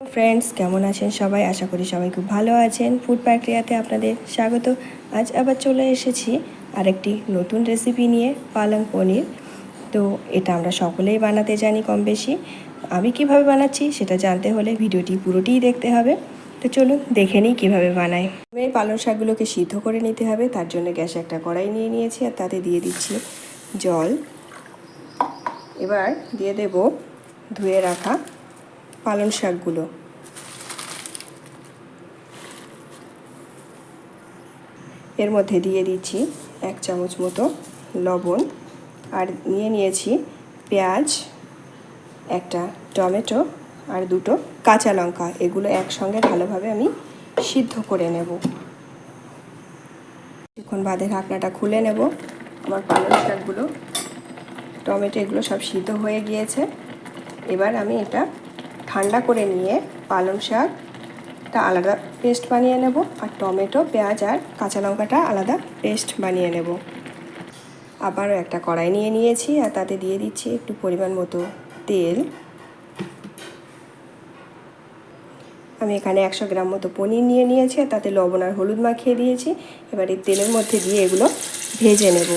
Friends কেমন আছেন সবাই? আশা করি সবাই খুব ভালো আছেন। ফুড প্রক্রিয়াতে আপনাদের স্বাগত। আজ আবার চলে এসেছি আরেকটি নতুন রেসিপি নিয়ে, পালং পনির। তো এটা আমরা সকলেই বানাতে জানি কম বেশি আমি কীভাবে বানাচ্ছি সেটা জানতে হলে ভিডিওটি পুরোটিই দেখতে হবে। তো চলুন দেখে নিই কীভাবে বানাই। এই পালং শাকগুলোকে সিদ্ধ করে নিতে হবে। তার জন্য গ্যাসে একটা কড়াই নিয়ে নিয়েছি আর তাতে দিয়ে দিচ্ছি জল। এবার দিয়ে দেব ধুয়ে রাখা পালং শাকগুলো। এর মধ্যে দিয়ে দিচ্ছি এক চামচ মতো লবণ আর নিয়ে নিয়েছি পেঁয়াজ, একটা টমেটো আর দুটো কাঁচা লঙ্কা। এগুলো একসঙ্গে ভালোভাবে আমি সিদ্ধ করে নেব। কিছুক্ষণ বাদে ঢাকনাটা খুলে নেব। আমার পালং শাকগুলো, টমেটো এগুলো সব সিদ্ধ হয়ে গিয়েছে। এবার আমি এটা ঠান্ডা করে নিয়ে পালং শাকটা আলাদা পেস্ট বানিয়ে নেব। আর টমেটো, পেঁয়াজ আর কাঁচা লঙ্কাটা আলাদা পেস্ট বানিয়ে নেব। আবারও একটা কড়াই নিয়ে নিয়েছি আর তাতে দিয়ে দিচ্ছি একটু পরিমাণ মতো তেল। আমি এখানে একশো গ্রাম মতো পনির নিয়ে নিয়েছি আর তাতে লবণ আর হলুদ মাখিয়ে দিয়েছি। এবার এই তেলের মধ্যে দিয়ে এগুলো ভেজে নেব।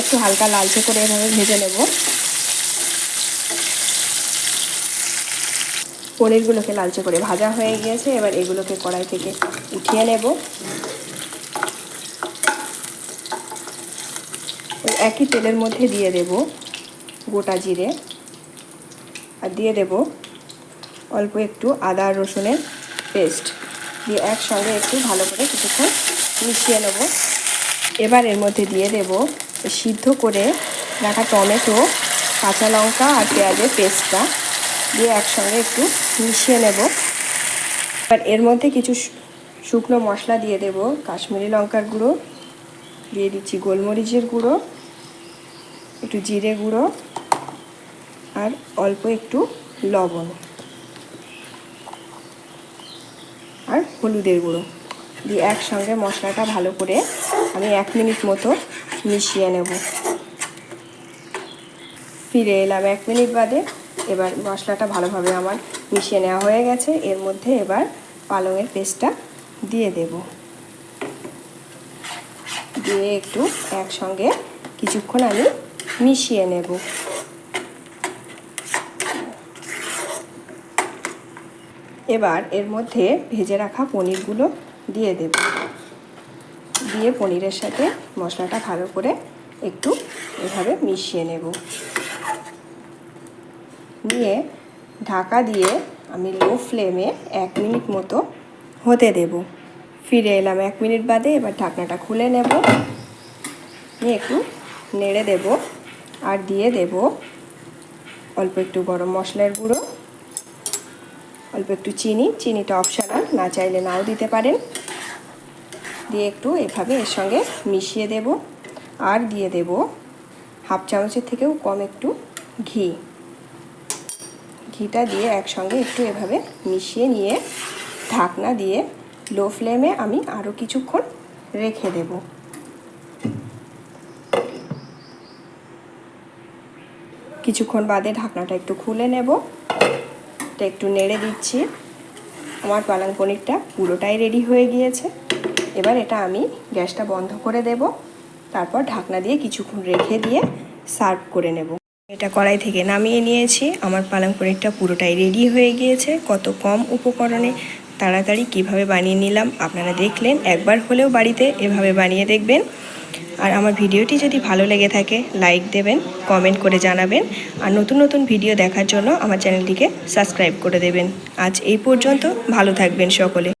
একটু হালকা লালচে করে এভাবে ভেজে নেব। পনিরগুলোকে লালচে করে ভাজা হয়ে গিয়েছে, এবার এগুলোকে কড়াই থেকে উঠিয়ে নেব। একই তেলের মধ্যে দিয়ে দেব গোটা জিরে। আর দিয়ে দেব অল্প একটু আদা রসুনের পেস্ট। দিয়ে একসঙ্গে একটু ভালো করে কিছুক্ষণ মিশিয়ে নেব। এবার এর মধ্যে দিয়ে দেব সিদ্ধ করে রাখা টমেটো, কাঁচা লঙ্কা আর পেঁয়াজের পেস্টটা দিয়ে একসঙ্গে একটু মিশিয়ে নেব। এবার এর মধ্যে কিছু শুকনো মশলা দিয়ে দেব। কাশ্মীরি লঙ্কার গুঁড়ো, দিয়ে দিচ্ছি গোলমরিচের গুঁড়ো, একটু জিরে গুঁড়ো আর অল্প একটু লবণ আর হলুদের গুঁড়ো। দিয়ে একসঙ্গে মশলাটা ভালো করে আমি এক মিনিট মতো মিশিয়ে নেব। ফিরে এলাম এক মিনিট বাদে। এবার মশলাটা ভালোভাবে আমার মিশিয়ে নেওয়া হয়ে গেছে। এর মধ্যে এবার পালংয়ের পেস্টটা দিয়ে দেব। দিয়ে একটু একসঙ্গে কিছুক্ষণ আমি মিশিয়ে নেব। এবার এর মধ্যে ভেজে রাখা পনিরগুলো দিয়ে দেব। দিয়ে পনিরের সাথে মশলাটা ভালো করে একটু এভাবে মিশিয়ে নেব। নিয়ে ঢাকা দিয়ে আমি লো ফ্লেমে এক মিনিট মতো হতে দেব। ফিরে এলাম এক মিনিট বাদে, এবার ঢাকনাটা খুলে নেব। নিয়ে একটু নেড়ে দেব আর দিয়ে দেব অল্প একটু গরম মশলার গুঁড়ো, অল্প একটু চিনি। চিনিটা অপশানাল, না চাইলে নাও দিতে পারেন। দিয়ে একটু এভাবে এর সঙ্গে মিশিয়ে দেব আর দিয়ে দেব হাফ চামচের থেকেও কম একটু ঘি। ঘিটা দিয়ে একসঙ্গে একটু এভাবে মিশিয়ে নিয়ে ঢাকনা দিয়ে লো ফ্লেমে আমি আরও কিছুক্ষণ রেখে দেব। কিছুক্ষণ বাদে ঢাকনাটা একটু খুলে নেব। একটু নেড়ে দিচ্ছি। আমার পালং পনিরটা পুরোটাই রেডি হয়ে গিয়েছে। এবার এটা আমি গ্যাসটা বন্ধ করে দেব। তারপর ঢাকনা দিয়ে কিছুক্ষণ রেখে দিয়ে সার্ভ করে নেব। এটা কড়াই থেকে নামিয়ে নিয়েছি। আমার পালং পনিরটা পুরোটাই রেডি হয়ে গিয়েছে। কত কম উপকরণে তাড়াতাড়ি কীভাবে বানিয়ে নিলাম আপনারা দেখলেন। একবার হলেও বাড়িতে এভাবে বানিয়ে দেখবেন। আর আমার ভিডিওটি যদি ভালো লেগে থাকে, লাইক দেবেন, কমেন্ট করে জানাবেন। আর নতুন নতুন ভিডিও দেখার জন্য আমার চ্যানেলটিকে সাবস্ক্রাইব করে দেবেন। আজ এই পর্যন্ত ভালো থাকবেন সকলে।